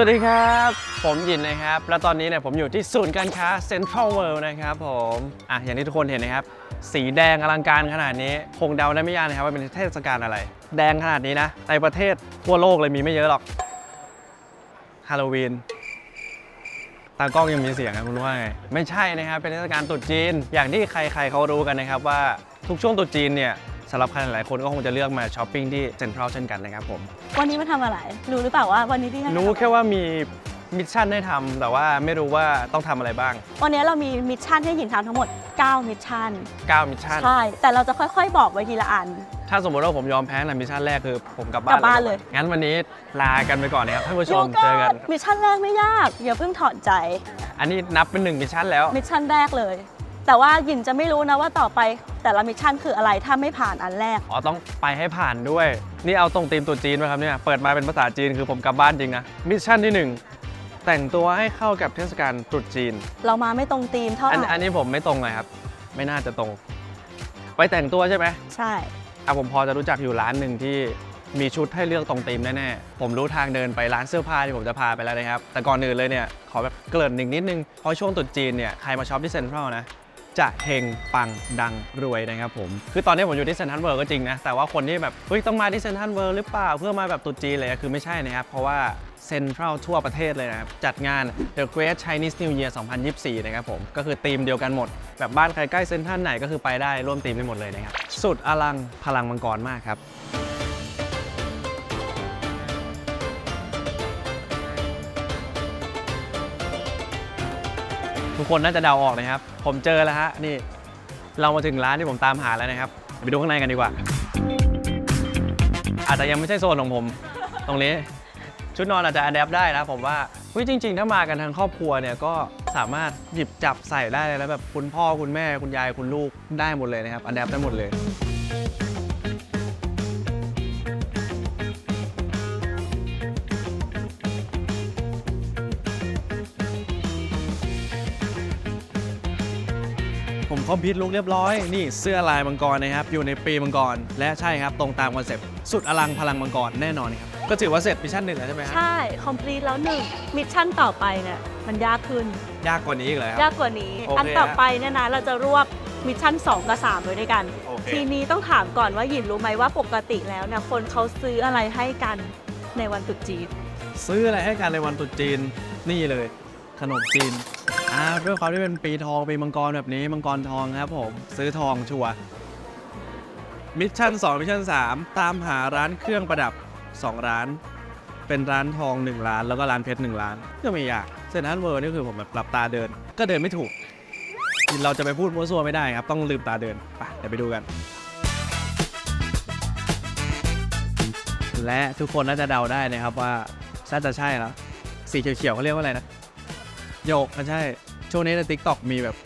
วัสดีครับ ผมยินนะครับ แล้วตอนนี้เนี่ยผมอยู่ที่ศูนย์การค้าเซ็นทรัลเวิลด์นะครับผม อะ อย่างที่ทุกคนเห็นนะครับ สีแดงอลังการขนาดนี้ คงเดาได้ไม่ยากนะครับว่าเป็นเทศกาลอะไร แดงขนาดนี้นะ ในประเทศทั่วโลกเลยมีไม่เยอะหรอก ฮาโลวีนตากล้องยังมีเสียงนะคุณรู้ว่าไง ไม่ใช่นะครับ เป็นเทศกาลตรุษจีน อย่างที่ใครๆเขารู้กันนะครับว่าทุกช่วงตรุษจีนเนี่ย สำหรับใครหลายๆคนก็คงจะเลือกมาช้อปปิ้งที่เซ็นทรัลเช่นกันนะครับผมวันนี้มาทำอะไร รู้หรือเปล่าว่าวันนี้ที่ให้รู้แค่ว่ามีมิชชั่นให้ทำแต่ว่าไม่รู้ว่าต้องทำอะไรบ้าง วันนี้เรามีมิชชั่นให้หญิงทำทั้งหมด 9 มิชชั่น 9มิชชั่น ใช่ แต่เราจะค่อยๆ บอกไว้ทีละอัน ถ้าสมมติว่าผมยอมแพ้ในมิชชั่นแรกคือผมกลับบ้านกลับบ้านเลย งั้นวันนี้ลากันไปก่อนนะครับท่านผู้ชมดี๋ยวเจอกัน มิชชั่นแรกไม่ยากอย่าเพิ่งถอดใจ อันนี้นับเป็นหนึ่งมิชชั่นแล้ว มิชชั่นแรกเลย แต่ว่าหญิงจะไม่รู้นะว่าต่อไปแต่ละมิชชั่นคืออะไรถ้าไม่ผ่านอันแรก อ๋อต้องไปให้ผ่านด้วย นี่เอาตรงธีมตรุษจีนไหมครับเนี่ยเปิดมาเป็นภาษาจีนคือผมกลับบ้านจริงนะมิชชั่นที่หนึ่งแต่งตัวให้เข้ากับเทศกาลตรุษจีน เรามาไม่ตรงธีมเท่าไหอันร่อันนี้ผมไม่ตรงเลยครับ ไม่น่าจะตรง ไปแต่งตัวใช่ไหมใช่ อะผมพอจะรู้จักอยู่ร้านหนึ่งที่มีชุดให้เลือกตรงธีมแน่ๆผมรู้ทางเดินไปร้านเสื้อผ้าที่ผมจะพาไปแล้วนะครับ แต่ก่อนอื่นเลยเนี่ยขอแบบเกริ่นหนึ่งนิดนึงเพราะช่วงตรุษจีนเนี่ยใครมาช็อปที่เซ็นทรัลนะ จะเฮงปังดังรวยนะครับผม คือตอนนี้ผมอยู่ที่เซ็นทรัลเวิร์ก็จริงนะ แต่ว่าคนที่แบบเฮ้ยต้องมาที่เซ็นทรัลเวิร์หรือเปล่าเพื่อมาแบบตรุษจีเลยคือไม่ใช่นะครับ เพราะว่าเซ็นทรัลทั่วประเทศเลยนะครับ จัดงาน The Great Chinese New Year 2024 นะครับผม ก็คือธีมเดียวกันหมด แบบบ้านใครใกล้เซ็นทรัลไหนก็คือไปได้ร่วมธีมได้หมดเลยนะครับ สุดอลังพลังมังกรมากครับ ทุกคนน่าจะเดาออกนะครับ ผมเจอแล้วฮะนี่เรามาถึงร้านที่ผมตามหาแล้วนะครับไปดูข้างในกันดีกว่า อาจจะยังไม่ใช่โซนของผม ตรงนี้ ชุดนอนอาจจะอัดแอปได้นะผมว่าเฮ้ยจริง ๆ ถ้ามากันทั้งครอบครัวเนี่ยก็สามารถหยิบจับใส่ได้เลยแล้วแบบคุณพ่อคุณแม่คุณยายคุณลูกได้หมดเลยนะครับอัดแอปได้หมดเลย คอมพิวต์ลุกเรียบร้อย นี่เสื้อลายมังกรนะครับ อยู่ในปีมังกร และใช่ครับ ตรงตามคอนเซปต์สุดอลังพลังมังกรแน่นอนครับ ก็ถือว่าเสร็จมิชชั่นหนึ่งแล้วใช่ไหมฮะใช่ คอมพลีทแล้วหนึ่งมิชชั่นต่อไปเนี่ยมันยากขึ้น ยากกว่านี้อีกเลยครับยากกว่านี้ โอเคอันต่อไปเนี่ยนะเราจะรวบมิชชั่น 2 กับ 3 ไว้ด้วยกัน โอเค ทีนี้ต้องถามก่อนว่าหยินรู้ไหมว่าปกติแล้วเนี่ยคนเขาซื้ออะไรให้กันในวันตรุษจีน ซื้ออะไรให้กันในวันตรุษจีน นี่เลย ขนมจีน อ่าด้วยความที่เป็นปีทองปีมังกรแบบนี้มังกรทองครับผม ซื้อทองชัวร์มิชชั่น2มิชชั่น3ตามหาร้านเครื่องประดับ 2 ร้าน เป็นร้านทอง 1 ร้าน แล้วก็ร้านเพชร1ร้านก็ไม่ยากเซนทรัลเวิร์นี่คือผมแบบหลับตาเดิน ก็เดินไม่ถูก เราจะไปพูดมั่วซั่วไม่ได้ครับ ต้องลืมตาเดินไปเดี๋ยวไปดูกัน และทุกคนน่าจะเดาได้นะครับว่าน่าจะใช่แล้วสีเขียวๆเขาเรียกว่าอะไรนะ หยกก็ใช่ ช่วงนี้ในทิกตอกมีแบบ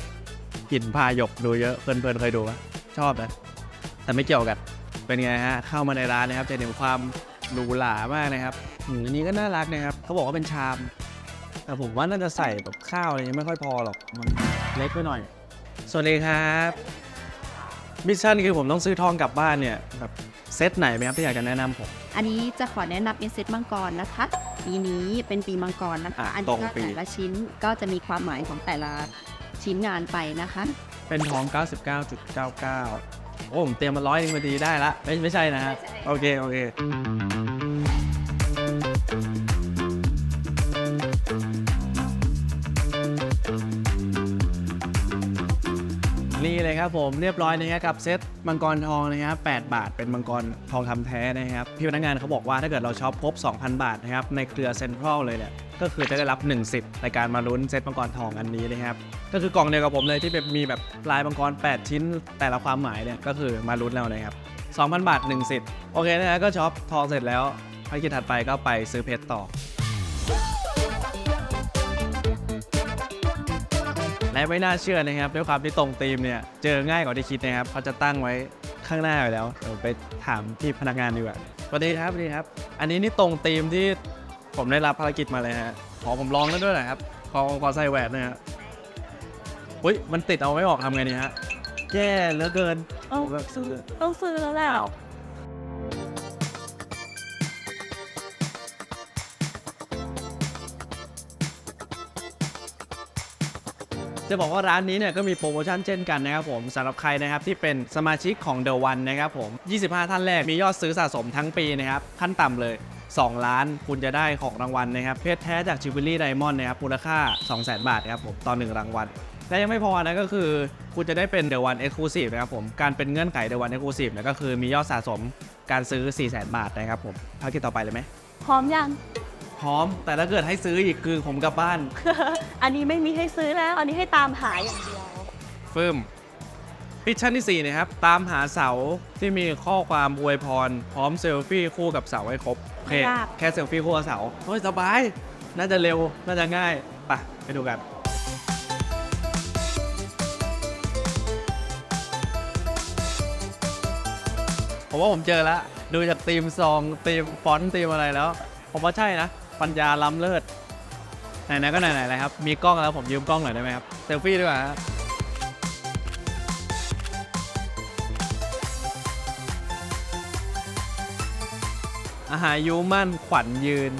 กลิ่นพาหยกดูเยอะเพลินๆเคยดูปะชอบนะแต่ไม่เกี่ยวกัน เป็นไงฮะ เข้ามาในร้านนะครับจะเห็นความหรูหรามากนะครับอืมอันนี้ก็น่ารักนะครับ เขาบอกว่าเป็นชาม แต่ผมว่าน่าจะใส่แบบข้าวอะไรยังไม่ค่อยพอหรอกมันเล็กไปหน่อย สวัสดีครับมิชชั่นคือผมต้องซื้อทองกลับบ้านเนี่ยแบบเซตไหนไหมครับที่อยากจะแนะนำผม อันนี้จะขอแนะนำเป็นเซตมังกรนะคะ ปีนี้เป็นปีมังกรนะคะ อะอันตรนี้งก็ปี แต่ละชิ้นก็จะมีความหมายของแต่ละชิ้นงานไปนะคะ เป็นทอง 99.99 โอ้ผมเตรียมมาร้อยนึงพอดีได้ละ ไม่ไม่ใช่นะฮะ โอเค โอเค นี่เลยครับผมเรียบร้อยนะครับกับเซตมังกรทองนะครับ8บาท เป็นมังกรทองคำแท้นะครับพี่พนักงานเขาบอกว่าถ้าเกิดเราช็อปครบ 2,000 บาทนะครับในเครือเซ็นทรัลเลยเนี่ยก็คือจะได้รับ1สิทธิ์ในการมาลุ้นเซตมังกรทองอันนี้นะครับก็คือกล่องเดียวกับผมเลยที่แบบมีแบบลายมังกร 8 ชิ้น แต่ละความหมายเนี่ยก็คือมาลุ้นแล้วนะครับ2,000 บาท1สิทธิ์โอเคนะฮะก็ช็อปทองเสร็จแล้วภารกิจถัดไปก็ไปซื้อเพชรต่อ และไม่น่าเชื่อนะครับด้วยความที่ตรงธีมเนี่ยเจอง่ายกว่าที่คิดนะครับเขาจะตั้งไว้ข้างหน้าอยู่แล้วเดี๋ยวไปถามพี่พนักงานดีกว่าสวัสดีครับสวัสดีครับ อันนี้นี่ตรงธีมที่ผมได้รับภารกิจมาเลยฮะขอผมลองได้ด้วยหน่อยครับขอขอใส่แหวนหนะฮะอุ้ยมันติดเอาไม่ออกทำไงเนี่ยฮะแย่เหลือเกิน เอ้าผมแบบซื้อต้องซื้อแล้วแหละ จะบอกว่าร้านนี้เนี่ยก็มีโปรโมชั่นเช่นกันนะครับผมสำหรับใครนะครับที่เป็นสมาชิกของ The One นะครับผม 25 ท่านแรกมียอดซื้อสะสมทั้งปีนะครับขั้นต่ำเลย 2 ล้านคุณจะได้ของรางวัลนะครับเพชรแท้จากจิวเวลรี่ไดมอนด์นะครับมูลค่า 200,000 บาทนะครับผมต่อ1รางวัลและยังไม่พอนะก็คือคุณจะได้เป็น The One Exclusive นะครับผมการเป็นเงื่อนไข The One Exclusive เนี่ยก็คือมียอดสะสมการซื้อ 400,000 บาทนะครับผมภารกิจต่อไปเลยไหมพร้อมยัง พร้อม แต่ถ้าเกิดให้ซื้ออีกคือผมกลับบ้านอันนี้ไม่มีให้ซื้อแล้ว อันนี้ให้ตามหาอย่างเดียวฟึ่มมิชชั่นที่4นะครับ ตามหาเสาที่มีข้อความอวยพร พร้อมเซลฟี่คู่กับเสาให้ครบโอเคไม่ยาก แค่เซลฟี่คู่กับเสาเฮ้ยสบาย น่าจะเร็ว น่าจะง่ายไปไปดูกัน ผมว่าผมเจอแล้ว ดูจากธีมซองธีมฟอนต์ธีมอะไรแล้ว ผมว่าใช่นะ ปัญญาล้ำเลิศ ไหนๆก็ไหนๆเลยครับ มีกล้องแล้วผมยืมกล้องหน่อยได้ไหมครับ เซลฟี่ดีกว่าฮะอาหารยูมั่นขวัญยืน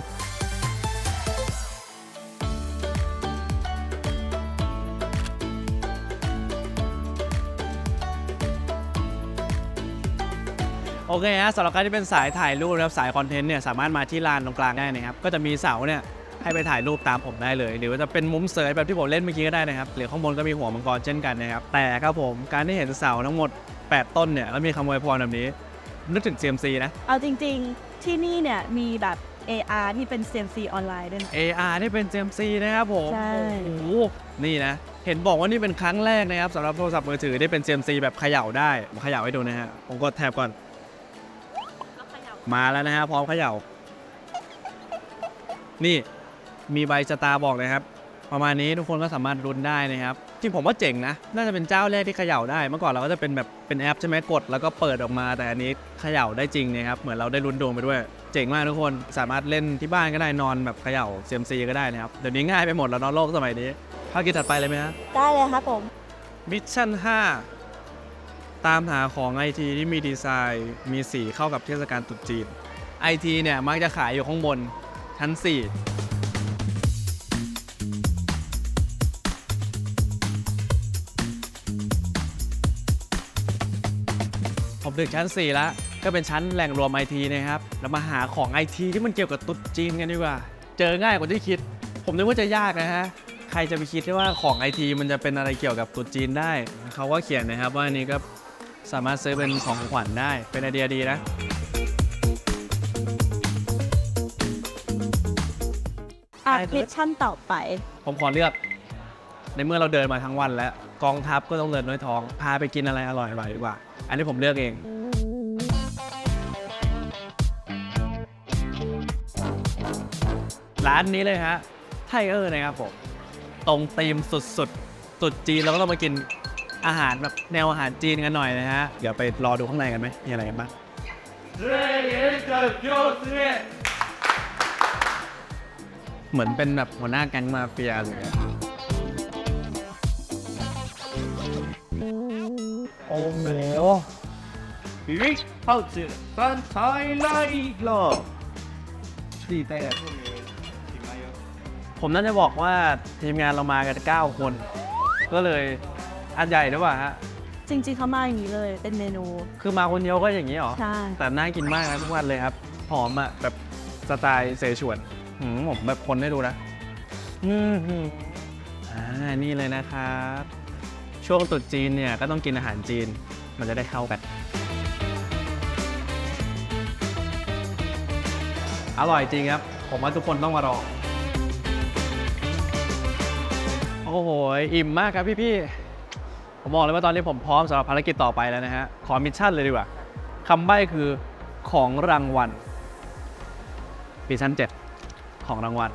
โอเคฮะสำหรับใครที่เป็นสายถ่ายรูปนะครับสายคอนเทนต์เนี่ยสามารถมาที่ลานตรงกลางได้นะครับก็จะมีเสาเนี่ยให้ไปถ่ายรูปตามผมได้เลย หรือว่าจะเป็นมุมเสยแบบที่ผมเล่นเมื่อกี้ก็ได้นะครับหรือข้างบนก็มีหัวมังกรเช่นกันนะครับแต่ครับผมการที่เห็นเสาทั้งหมด 8 ต้นเนี่ยแล้วมีคำอวยพรแบบนี้ นึกถึง CMC นะ เอาจริงๆ ที่นี่เนี่ยมีแบบ AR ที่เป็น CMC ออนไลน์ด้วยนะ AR นี่เป็น CMC นะครับผมใช่ โอ้โหนี่นะ เห็นบอกว่านี่เป็นครั้งแรกนะครับสำหรับโทรศัพท์มือถือที่เป็น CMC แบบเขย่าได้ผมเขย่าให้ดูนะฮะผมกดแท็บก่อน มาแล้วนะฮะพร้อมเขย่า นี่มีใบสตาร์บอกนะครับ ประมาณนี้ทุกคนก็สามารถรุนได้นะครับที่ผมว่าเจ๋งนะ น่าจะเป็นเจ้าแรกที่เขย่าได้ เมื่อก่อนเราก็จะเป็นแบบเป็นแอปใช่ไหมกด แล้วก็เปิดออกมา แต่อันนี้เขย่าได้จริงนะครับ เหมือนเราได้ลุ้นดวงไปด้วย เจ๋งมากทุกคน สามารถเล่นที่บ้านก็ได้นอนแบบเขย่าเซียมซีก็ได้นะครับ เดี๋ยวนี้ง่ายไปหมดแล้วเนาะโลกสมัยนี้ภารกิจถัดไปเลยไหมฮะได้เลยครับผมมิชชั่น5 ตามหาของไอทีที่มีดีไซน์มีสีเข้ากับเทศกาลตรุษจีนไอทีเนี่ยมักจะขายอยู่ข้างบนชั้น 4ผมถึงชั้น 4 แล้ว ก็เป็นชั้นแหล่งรวมไอทีนะครับแล้วมาหาของไอทีที่มันเกี่ยวกับตรุ๊จีนกันดีกว่า เจอง่ายกว่าที่คิด ผมนึกว่าจะยากนะฮะ ใครจะไปคิดได้ว่าของไอทีมันจะเป็นอะไรเกี่ยวกับตรุ๊จีนได้ เขาก็เขียนนะครับว่าอันนี้ก็ สามารถซื้อเป็นของขวัญได้ เป็นไอเดียดีนะ อะได้เลยมิชชั่นต่อไป ผมขอเลือก ในเมื่อเราเดินมาทั้งวันแล้ว กองทัพก็ต้องเดินด้วยท้อง พาไปกินอะไรอร่อยๆดีกว่า อันนี้ผมเลือกเอง ร้านนี้เลยฮะ ไทเออร์นะครับผม ตรงธีมสุดๆสุดจีนเราก็ต้องมากิน อาหารแบบแนวอาหารจีนกันหน่อยนะฮะ เดี๋ยวไปรอดูข้างในกันไหมมีอะไรกันบ้างเหมือนเป็นแบบหัวหน้าแก๊งมาเฟียอะไรอเมยโอ้โหริกเข้าจืดฟันไทยไล่อีกรอบดีแต่ผมน่าจะบอกว่าทีมงานเรามากัน 9 คน ก็เลย อันใหญ่ด้วยป่ะฮะ จริงๆเขามาอย่างนี้เลย เป็นเมนู คือมาคนเดียวก็อย่างนี้เหรอ ใช่ แต่น่ากินมากนะทุกวันเลยครับ หอมอะแบบสไตล์เสฉวนหืมผมแบบคนให้ดูนะ อืมหืมอ่า นี่เลยนะครับ ช่วงตรุษจีนเนี่ยก็ต้องกินอาหารจีน มันจะได้เข้ากัน อร่อยจริงครับ ผมว่าทุกคนต้องมาลอง โอ้โห อิ่มมากครับพี่ๆ ผมบอกเลยว่าตอนนี้ผมพร้อมสำหรับภารกิจต่อไปแล้วนะฮะ ขอมิชชั่นเลยดีกว่าคำใบ้คือของรางวัลปีชั้น7ของรางวัล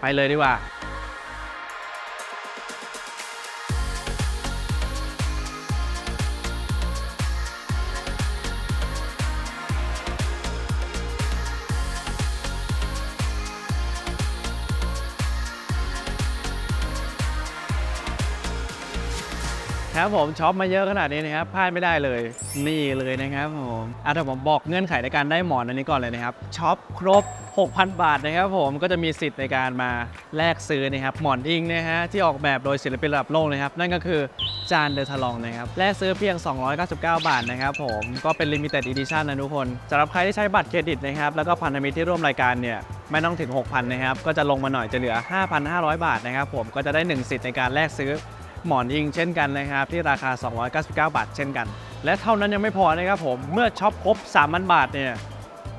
ไปเลยดีกว่า ครับผมช็อปมาเยอะขนาดนี้นะครับพลาดไม่ได้เลยนี่เลยนะครับผมอะถ้าผมบอกเงื่อนไขในการได้หมอนอันนี้ก่อนเลยนะครับช็อปครบ 6,000 บาทนะครับผมก็จะมีสิทธิ์ในการมาแลกซื้อนะครับหมอนอิงนะฮะที่ออกแบบโดยศิลปินระดับโลกนะครับนั่นก็คือจานเดอทลองนะครับแลกซื้อเพียง 299 บาทนะครับผมก็เป็น Limited Edition นะทุกคนสำหรับใครที่ใช้บัตรเครดิตนะครับแล้วก็พันธมิตรที่ร่วมรายการเนี่ยไม่ต้องถึง 6,000 นะครับ ก็จะลงมาหน่อยจะเหลือ 5,500 บาทนะครับผม ก็จะได้ 1 สิทธิ์ในการแลกซื้อ หมอนอิงเช่นกันนะครับ ที่ราคา 299 บาทเช่นกัน และเท่านั้นยังไม่พอนะครับผมเมื่อช็อปครบ3,000 บาทเนี่ย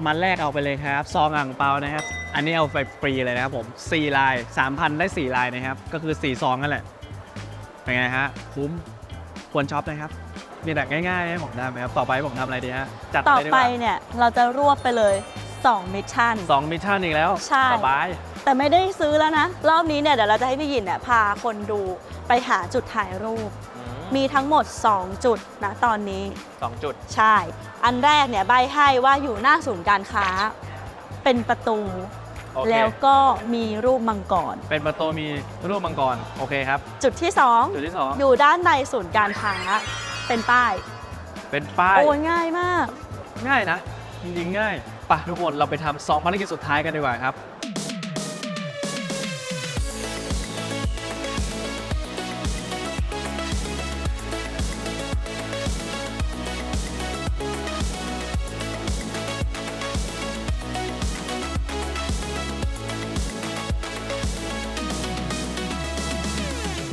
มาแลกเอาไปเลยครับ ซองอ่างเปานะครับ อันนี้เอาไปฟรีเลยนะครับผม4ลาย 3,000 ได้ 4 ลายนะครับ ก็คือ 4 ซองนั่นแหละเป็นไงฮะคุ้มควรช็อปนะครับมีแต่ง่ายๆให้ผมทำไหมครับ ต่อไปผมทำอะไรดีฮะ จัดต่อเลยดีกไปว่าเนี่ย เราจะรวบไปเลย 2 มิชชั่นสองมิชชั่นอีกแล้ว ใช่สบาย แต่ไม่ได้ซื้อแล้วนะ รอบนี้เนี่ยเดี๋ยวเราจะให้พี่หยินเนี่ยพาคนดู ไปหาจุดถ่ายรูป มีทั้งหมด 2 จุดนะตอนนี้สองจุด ใช่ อันแรกเนี่ยใบให้ว่าอยู่หน้าศูนย์การค้า เป็นประตู โอเค แล้วก็มีรูปมังกร เป็นประตูมีรูปมังกร โอเคครับ จุดที่ จุดที่สอง2อยู่ด้านในศูนย์การค้า เป็นป้ายเป็นป้าย โอ้ยง่ายมาก ง่ายนะ จริงๆง่ายไปะทุกคนเราไปทำสองภารกิจสุดท้ายกันดีกว่าครับ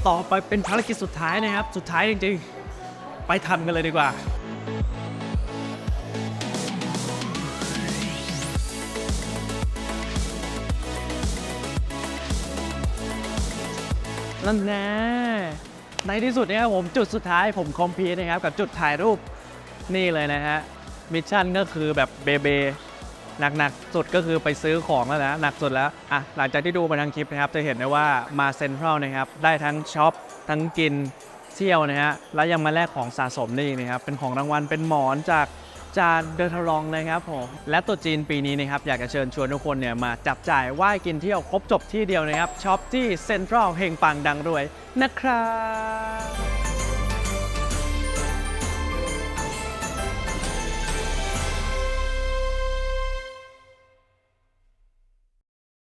ต่อไปเป็นภารกิจสุดท้ายนะครับ สุดท้ายจริงๆ ไปทำกันเลยดีกว่านั่นแน่ในที่สุดเนี่ยผมจุดสุดท้ายผมคอมพีนะครับ กับจุดถ่ายรูปนี่เลยนะฮะ มิชชั่นก็คือแบบเบเบ หนักๆ สุดก็คือไปซื้อของแล้วนะหนักสุดแล้วอะหลังจากที่ดูมาทั้งคลิปนะครับ จะเห็นได้ว่ามาเซ็นทรัลนะครับ ได้ทั้งช็อปทั้งกินเที่ยวนะฮะแล้วยังมาแลกของสะสมได้อีกนะครับ เป็นของรางวัลเป็นหมอนจากจานเดอทรองนะครับผมและตรุ๊จีนปีนี้นะครับอยากจะเชิญชวนทุกคนเนี่ยมาจับจ่ายไหว้กินเที่ยวครบจบที่เดียวนะครับช็อปที่เซ็นทรัลเฮงปังดังรวยนะครับ